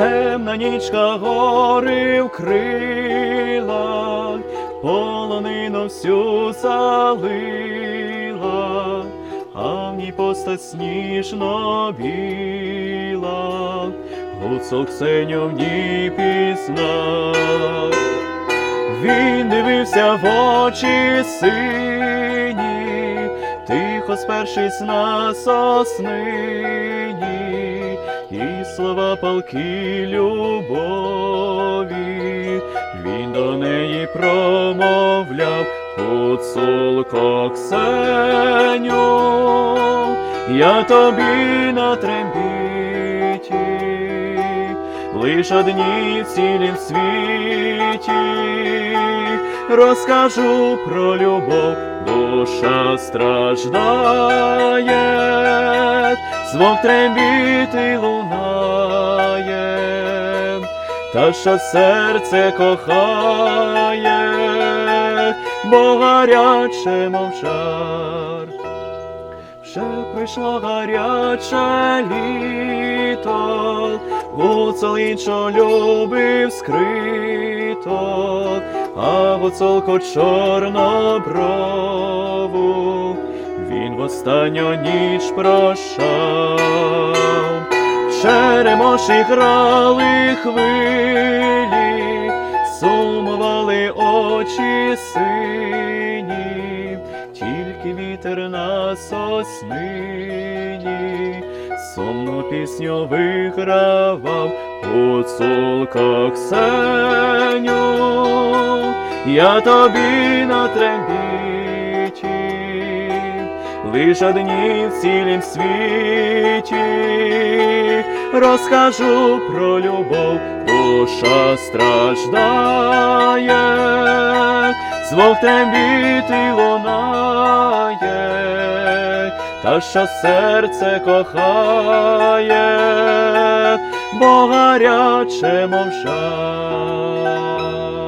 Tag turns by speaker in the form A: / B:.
A: темна нічка гори вкрила, полонину всю залила, а в ній постать сніжно біла, гуцок синю в ній пізнав. Він дивився в очі сині, тихо спершись на соснині, і слова палки любові, він до неї промовляв Гуцулко Ксеню, я тобі на трембіті, лиш одні в цілім світі, розкажу про любов, душа страждає, звук трембіти лунає, та що серце кохає, бо гаряче мов Вже прийшло гаряче літо, гуцул іншо любив скрито, а гуцулко чорноброву він в останню ніч прощав. Черемоші грали хвилі, сумували очі сині, тільки вітер на соснині, сумну пісню вигравав гуцулко Ксеню, я тобі на трембіті, лиш одні в цілім світі, розкажу про любов, душа страждає, звук трембіти лунає, та що серце кохає, бо гаряче мов жар.